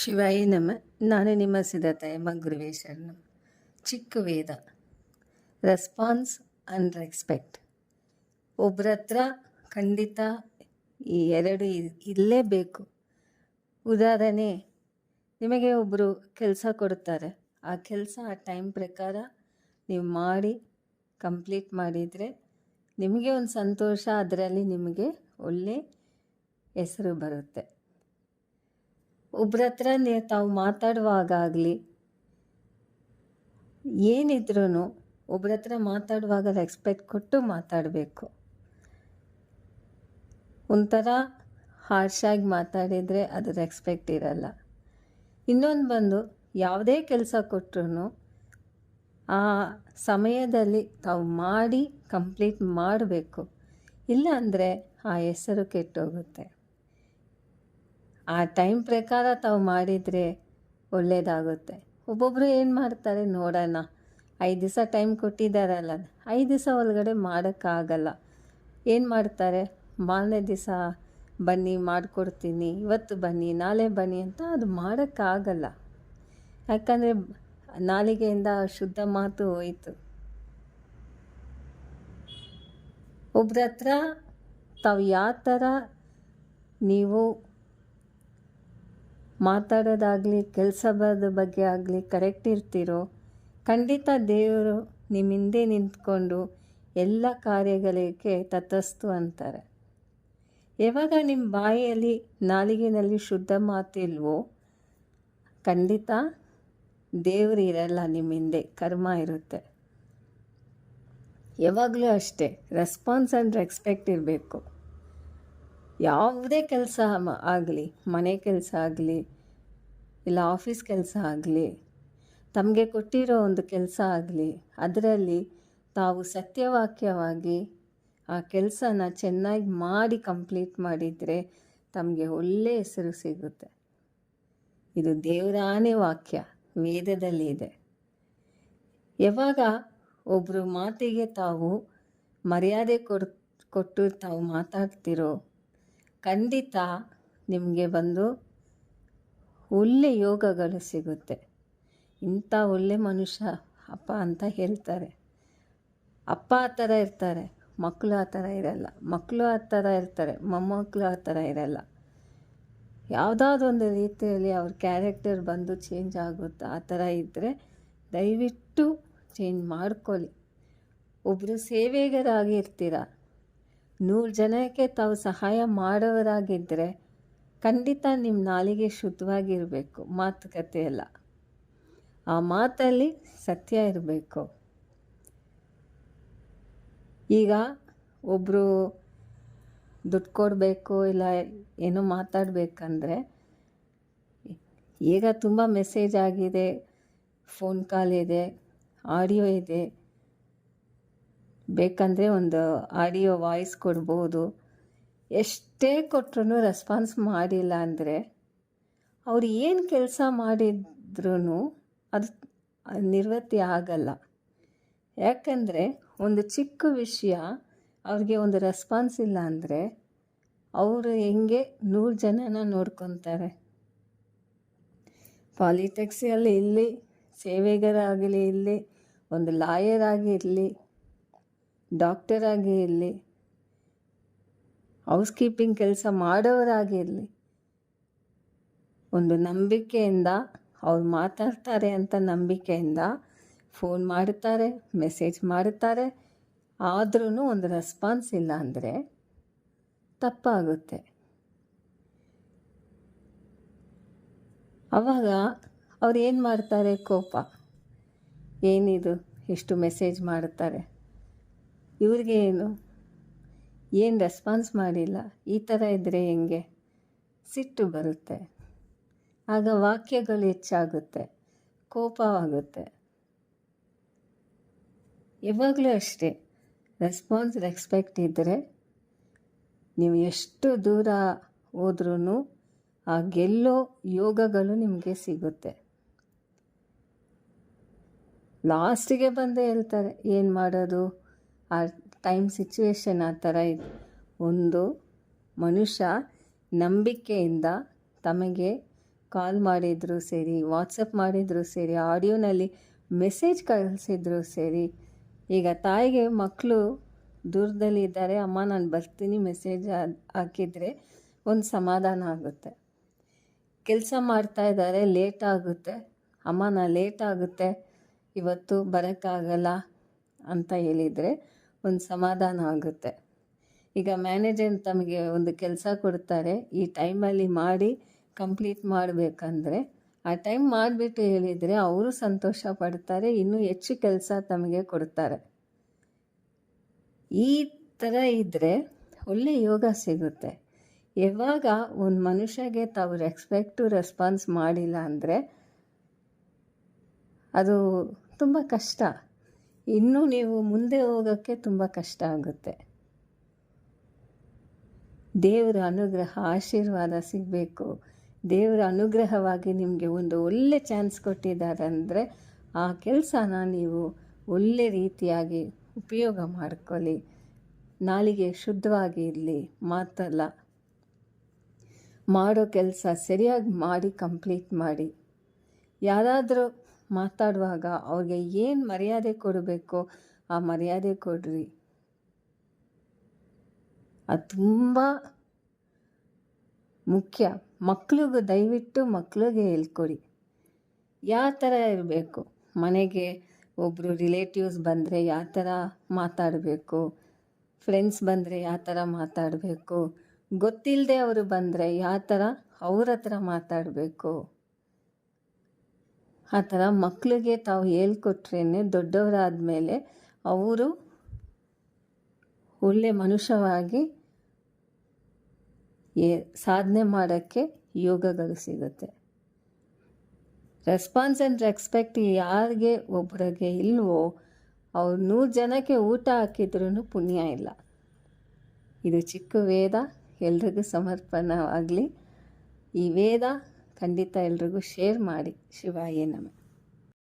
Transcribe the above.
ಶಿವಾಯ ನಮ, ನಾನು ನಿಮ್ಮ ಸಿದ್ಧತೆಯಮ್ಮ ಗುರುವೇಶ್ವರನು. ಚಿಕ್ಕ ವೇದ. ರೆಸ್ಪಾನ್ಸ್ ಆ್ಯಂಡ್ ರೆಸ್ಪೆಕ್ಟ್ ಒಬ್ಬರ ಹತ್ರ ಖಂಡಿತ ಈ ಎರಡು ಇರಲೇಬೇಕು ಉದಾಹರಣೆ, ನಿಮಗೆ ಒಬ್ಬರು ಕೆಲಸ ಕೊಡ್ತಾರೆ. ಆ ಕೆಲಸ, ಆ ಟೈಮ್ ಪ್ರಕಾರ ನೀವು ಮಾಡಿ ಕಂಪ್ಲೀಟ್ ಮಾಡಿದರೆ ನಿಮಗೆ ಒಂದು ಸಂತೋಷ, ಅದರಲ್ಲಿ ನಿಮಗೆ ಒಳ್ಳೆ ಹೆಸರು ಬರುತ್ತೆ. ಒಬ್ರ ತಾವು ಮಾತಾಡುವಾಗ ಆಗಲಿ ಏನಿದ್ರೂ ಒಬ್ರ ಹತ್ರ ಮಾತಾಡುವಾಗ ರೆಸ್ಪೆಕ್ಟ್ ಕೊಟ್ಟು ಮಾತಾಡಬೇಕು. ಒಂಥರ ಹಾರ್ಷಾಗಿ ಮಾತಾಡಿದರೆ ಅದು ರೆಸ್ಪೆಕ್ಟ್ ಇರಲ್ಲ. ಇನ್ನೊಂದು ಬಂದು ಯಾವುದೇ ಕೆಲಸ ಕೊಟ್ಟರು ಆ ಸಮಯದಲ್ಲಿ ತಾವು ಮಾಡಿ ಕಂಪ್ಲೀಟ್ ಮಾಡಬೇಕು. ಇಲ್ಲ ಅಂದರೆ ಆ ಹೆಸರು ಕೆಟ್ಟೋಗುತ್ತೆ. ಆ ಟೈಮ್ ಪ್ರಕಾರ ತಾವು ಮಾಡಿದರೆ ಒಳ್ಳೆಯದಾಗುತ್ತೆ ಒಬ್ಬೊಬ್ಬರು ಏನು ಮಾಡ್ತಾರೆ ನೋಡೋಣ. ಐದು ದಿವಸ ಟೈಮ್ ಕೊಟ್ಟಿದ್ದಾರಲ್ಲ, ಐದು ದಿವಸ ಒಳಗಡೆ ಮಾಡೋಕ್ಕಾಗಲ್ಲ. ಏನು ಮಾಡ್ತಾರೆ? ಮಾರನೇ ದಿವಸ ಬನ್ನಿ, ಮಾಡಿಕೊಡ್ತೀನಿ, ಇವತ್ತು ಬನ್ನಿ, ನಾಳೆ ಬನ್ನಿ ಅಂತ ಅದು ಮಾಡೋಕ್ಕಾಗಲ್ಲ. ಯಾಕಂದರೆ ನಾಲಿಗೆಯಿಂದ ಶುದ್ಧ ಮಾತು ಹೋಯಿತು. ಒಬ್ರ ಹತ್ರ ತಾವು ಯಾವ ಥರ ನೀವು ಮಾತಾಡೋದಾಗಲಿ ಕೆಲಸದ ಬಗ್ಗೆ ಆಗಲಿ ಕರೆಕ್ಟ್ ಇರ್ತೀರೋ? ಖಂಡಿತ ದೇವರು ನಿಮ್ಮ ಹಿಂದೆ ನಿಂತ್ಕೊಂಡು ಎಲ್ಲ ಕಾರ್ಯಗಳಿಗೆ ತತಸ್ತು ಅಂತಾರೆ. ಯಾವಾಗ ನಿಮ್ಮ ಬಾಯಿಯಲ್ಲಿ ನಾಲಿಗೆಯಲ್ಲಿ ಶುದ್ಧ ಮಾತಿಲ್ವೋ, ಖಂಡಿತ ದೇವರು ಇರಲ್ಲ ನಿಮ್ಮ ಹಿಂದೆ ಕರ್ಮ ಇರುತ್ತೆ. ಯಾವಾಗಲೂ ಅಷ್ಟೇ ರೆಸ್ಪಾನ್ಸ್ ಆ್ಯಂಡ್ ರೆಸ್ಪೆಕ್ಟ್ ಇರಬೇಕು. ಯಾವುದೇ ಕೆಲಸ ಆಗಲಿ, ಮನೆ ಕೆಲಸ ಆಗಲಿ, ಇಲ್ಲ ಆಫೀಸ್ ಕೆಲಸ ಆಗಲಿ, ತಮಗೆ ಕೊಟ್ಟಿರೋ ಒಂದು ಕೆಲಸ ಆಗಲಿ, ಅದರಲ್ಲಿ ತಾವು ಸತ್ಯವಾಕ್ಯವಾಗಿ ಆ ಕೆಲಸನ ಚೆನ್ನಾಗಿ ಮಾಡಿ ಕಂಪ್ಲೀಟ್ ಮಾಡಿದರೆ ತಮಗೆ ಒಳ್ಳೆಯ ಹೆಸರು ಸಿಗುತ್ತೆ. ಇದು ದೇವರಾನೇ ವಾಕ್ಯ, ವೇದದಲ್ಲಿ ಇದೆ. ಯಾವಾಗ ಒಬ್ಬರು ಮಾತಿಗೆ ತಾವು ಮರ್ಯಾದೆ ಕೊಡ್ ಕೊಟ್ಟು ತಾವು ಮಾತಾಡ್ತಿರೋ ಖಂಡಿತ ನಿಮಗೆ ಬಂದು ಒಳ್ಳೆ ಯೋಗಗಳು ಸಿಗುತ್ತೆ. ಇಂಥ ಒಳ್ಳೆ ಮನುಷ್ಯ ಅಪ್ಪ ಅಂತ ಹೇಳ್ತಾರೆ. ಅಪ್ಪ ಆ ಥರ ಇರ್ತಾರೆ, ಮಕ್ಕಳು ಆ ಥರ ಇರಲ್ಲ. ಮಕ್ಕಳು ಆ ಥರ ಇರ್ತಾರೆ, ಮೊಮ್ಮಕ್ಕಳು ಆ ಥರ ಇರಲ್ಲ. ಯಾವುದಾದೊಂದು ರೀತಿಯಲ್ಲಿ ಅವ್ರ ಕ್ಯಾರೆಕ್ಟರ್ ಬಂದು ಚೇಂಜ್ ಆಗುತ್ತೆ ಆ ಥರ ಇದ್ದರೆ ದಯವಿಟ್ಟು ಚೇಂಜ್ ಮಾಡ್ಕೊಳ್ಳಿ. ಒಬ್ಬರು ಸೇವೆಗರಾಗಿರ್ತೀರ? ನೂರು ಜನಕ್ಕೆ ತಾವು ಸಹಾಯ ಮಾಡೋರಾಗಿದ್ದರೆ ಖಂಡಿತ ನಿಮ್ಮ ನಾಲಿಗೆ ಶುದ್ಧವಾಗಿರಬೇಕು, ಮಾತುಕತೆ ಎಲ್ಲ ಆ ಮಾತಲ್ಲಿ ಸತ್ಯ ಇರಬೇಕು. ಈಗ ಒಬ್ಬರು ದುಡ್ಡು ಕೊಡಬೇಕು ಇಲ್ಲ ಏನೋ ಮಾತಾಡಬೇಕಂದ್ರೆ, ಈಗ ತುಂಬ ಮೆಸೇಜ್ ಆಗಿದೆ, ಫೋನ್ ಕಾಲ್ ಇದೆ, ಆಡಿಯೋ ಇದೆ ಬೇಕಂದರೆ ಒಂದು ಆಡಿಯೋ ವಾಯ್ಸ್ ಕೊಡ್ಬೋದು. ಎಷ್ಟೇ ಕೊಟ್ರೂ ರೆಸ್ಪಾನ್ಸ್ ಮಾಡಿಲ್ಲ ಅಂದರೆ ಅವ್ರು ಏನು ಕೆಲಸ ಮಾಡಿದ್ರೂ ಅದು ನಿರ್ವೃತ್ತಿ ಆಗಲ್ಲ. ಯಾಕಂದರೆ ಒಂದು ಚಿಕ್ಕ ವಿಷಯ ಅವ್ರಿಗೆ ಒಂದು ರೆಸ್ಪಾನ್ಸ್ ಇಲ್ಲ ಅಂದರೆ ಅವರು ಹೆಂಗೆ ನೂರು ಜನನ ನೋಡ್ಕೊತಾರೆ. ಪಾಲಿಟೆಕ್ಸಲ್ಲಿ ಇಲ್ಲಿ ಸೇವೆಗರಾಗಲಿ ಇಲ್ಲಿ ಒಂದು ಲಾಯರ್ ಆಗಿ ಇರಲಿ ಡಾಕ್ಟರ್ ಆಗಿ ಇರಲಿ ಹೌಸ್ ಕೀಪಿಂಗ್ ಕೆಲಸ ಮಾಡೋರಾಗಿರಲಿ ಒಂದು ನಂಬಿಕೆಯಿಂದ ಅವ್ರು ಮಾತಾಡ್ತಾರೆ ಅಂತ ನಂಬಿಕೆಯಿಂದ ಫೋನ್ ಮಾಡುತ್ತಾರೆ ಮೆಸೇಜ್ ಮಾಡುತ್ತಾರೆ ಆದ್ರೂ ಒಂದು ರೆಸ್ಪಾನ್ಸ್ ಇಲ್ಲ ಅಂದರೆ ತಪ್ಪಾಗುತ್ತೆ. ಅವಾಗ ಅವ್ರು ಏನು ಮಾಡ್ತಾರೆ? ಕೋಪ. ಏನಿದು? ಇಷ್ಟು ಮೆಸೇಜ್ ಮಾಡುತ್ತಾರೆ. ಇವ್ರಿಗೆ ಏನು? ಏನು ರೆಸ್ಪಾನ್ಸ್ ಮಾಡಿಲ್ಲ? ಈ ಥರ ಇದ್ದರೆ ಹೆಂಗೆ? ಸಿಟ್ಟು ಬರುತ್ತೆ. ಆಗ ವಾಕ್ಯಗಳು ಹೆಚ್ಚಾಗುತ್ತೆ. ಕೋಪವಾಗುತ್ತೆ. ಯಾವಾಗಲೂ ಅಷ್ಟೇ. ರೆಸ್ಪಾನ್ಸ್ ರೆಸ್ಪೆಕ್ಟ್ ಇದ್ದರೆ ನೀವು ಎಷ್ಟು ದೂರ ಹೋದ್ರೂ ಆ ಗೆಲ್ಲೋ ಯೋಗಗಳು ನಿಮಗೆ ಸಿಗುತ್ತೆ. ಲಾಸ್ಟಿಗೆ ಬಂದೇ ಹೇಳ್ತಾರೆ, ಏನು ಮಾಡೋದು? ಆ ಟೈಮ್ ಸಿಚುವೇಶನ್ ಆ ಥರ ಇದೆ, ಒಂದು ಮನುಷ್ಯ ನಂಬಿಕೆಯಿಂದ ತಮಗೆ ಕಾಲ್ ಮಾಡಿದರೂ ಸರಿ, ವಾಟ್ಸಪ್ ಮಾಡಿದರೂ ಸರಿ, ಆಡಿಯೋನಲ್ಲಿ ಮೆಸೇಜ್ ಕಳಿಸಿದ್ರು ಸರಿ. ಈಗ ತಾಯಿಗೆ ಮಕ್ಕಳು ದೂರದಲ್ಲಿ ಇದ್ದಾರೆ, ಅಮ್ಮ ನಾನು ಬರ್ತೀನಿ ಮೆಸೇಜ್ ಹಾಕಿದರೆ ಒಂದು ಸಮಾಧಾನ ಆಗುತ್ತೆ. ಕೆಲಸ ಮಾಡ್ತಾ ಇದ್ದಾರೆ, ಲೇಟ್ ಆಗುತ್ತೆ. ಅಮ್ಮ ನಾ ಲೇಟ್ ಆಗುತ್ತೆ, ಇವತ್ತು ಬರೋಕ್ಕಾಗಲ್ಲ ಅಂತ ಹೇಳಿದರೆ ಒಂದು ಸಮಾಧಾನ ಆಗುತ್ತೆ. ಈಗ ಮ್ಯಾನೇಜರ್ ತಮಗೆ ಒಂದು ಕೆಲಸ ಕೊಡ್ತಾರೆ. ಈ ಟೈಮಲ್ಲಿ ಮಾಡಿ ಕಂಪ್ಲೀಟ್ ಮಾಡಬೇಕಂದ್ರೆ, ಆ ಟೈಮ್ ಮಾಡಿಬಿಟ್ಟು ಹೇಳಿದರೆ ಅವರು ಸಂತೋಷ ಪಡ್ತಾರೆ, ಇನ್ನೂ ಹೆಚ್ಚು ಕೆಲಸ ತಮಗೆ ಕೊಡ್ತಾರೆ. ಈ ಥರ ಇದ್ದರೆ ಒಳ್ಳೆ ಯೋಗ ಸಿಗುತ್ತೆ. ಯಾವಾಗ ಒಂದು ಮನುಷ್ಯಗೆ ತಾವು ರೆಸ್ಪೆಕ್ಟು ರೆಸ್ಪಾನ್ಸ್ ಮಾಡಿಲ್ಲ ಅಂದರೆ ಅದು ತುಂಬ ಕಷ್ಟ. ಇನ್ನೂ ನೀವು ಮುಂದೆ ಹೋಗೋಕ್ಕೆ ತುಂಬ ಕಷ್ಟ ಆಗುತ್ತೆ. ದೇವರ ಅನುಗ್ರಹ, ಆಶೀರ್ವಾದ ಸಿಗಬೇಕು. ದೇವರ ಅನುಗ್ರಹವಾಗಿ ನಿಮಗೆ ಒಂದು ಒಳ್ಳೆ ಚಾನ್ಸ್ ಕೊಟ್ಟಿದ್ದಾರೆ ಅಂದರೆ ಆ ಕೆಲಸನ ನೀವು ಒಳ್ಳೆ ರೀತಿಯಾಗಿ ಉಪಯೋಗ ಮಾಡ್ಕೊಳ್ಳಿ. ನಾಲಿಗೆ ಶುದ್ಧವಾಗಿ ಇರಲಿ. ಮಾತಲ್ಲ. ಮಾಡೋ ಕೆಲಸ ಸರಿಯಾಗಿ ಮಾಡಿ ಕಂಪ್ಲೀಟ್ ಮಾಡಿ. ಯಾರಾದರೂ ಮಾತಾಡುವಾಗ ಅವ್ರಿಗೆ ಏನು ಮರ್ಯಾದೆ ಕೊಡಬೇಕು ಆ ಮರ್ಯಾದೆ ಕೊಡ್ರಿ. ಅದು ತುಂಬ ಮುಖ್ಯ. ಮಕ್ಳಿಗೂ ದಯವಿಟ್ಟು ಮಕ್ಳಿಗೆ ಹೇಳ್ಕೊಡಿ. ಯಾವ ಥರ ಇರಬೇಕು? ಮನೆಗೆ ಒಬ್ಬರು ರಿಲೇಟಿವ್ಸ್ ಬಂದರೆ ಯಾವ ಥರ ಮಾತಾಡಬೇಕು? ಫ್ರೆಂಡ್ಸ್ ಬಂದರೆ ಯಾವ ಥರ ಮಾತಾಡಬೇಕು? ಗೊತ್ತಿಲ್ಲದೆ ಅವರು ಬಂದರೆ ಯಾವ ಥರ ಅವ್ರ ಹತ್ರ ಮಾತಾಡಬೇಕು? ಆ ಥರ ಮಕ್ಕಳಿಗೆ ತಾವು ಹೇಳ್ಕೊಟ್ರೇ ದೊಡ್ಡವರಾದ ಮೇಲೆ ಅವರು ಒಳ್ಳೆ ಮನುಷ್ಯವಾಗಿ ಸಾಧನೆ ಮಾಡೋಕ್ಕೆ ಯೋಗಗಳು ಸಿಗುತ್ತೆ. ರೆಸ್ಪಾನ್ಸ್ ಆ್ಯಂಡ್ ರೆಸ್ಪೆಕ್ಟ್ ಯಾರಿಗೆ ಒಬ್ಬರಿಗೆ ಇಲ್ವೋ ಅವ್ರು ನೂರು ಜನಕ್ಕೆ ಊಟ ಹಾಕಿದ್ರೂ ಪುಣ್ಯ ಇಲ್ಲ. ಇದು ಚಿಕ್ಕ ವೇದ, ಎಲ್ರಿಗೂ ಸಮರ್ಪಣವಾಗಲಿ. ಈ ವೇದ ಖಂಡಿತ ಎಲ್ರಿಗೂ ಶೇರ್ ಮಾಡಿ. ಶಿವಾಯೇ ನಮಃ.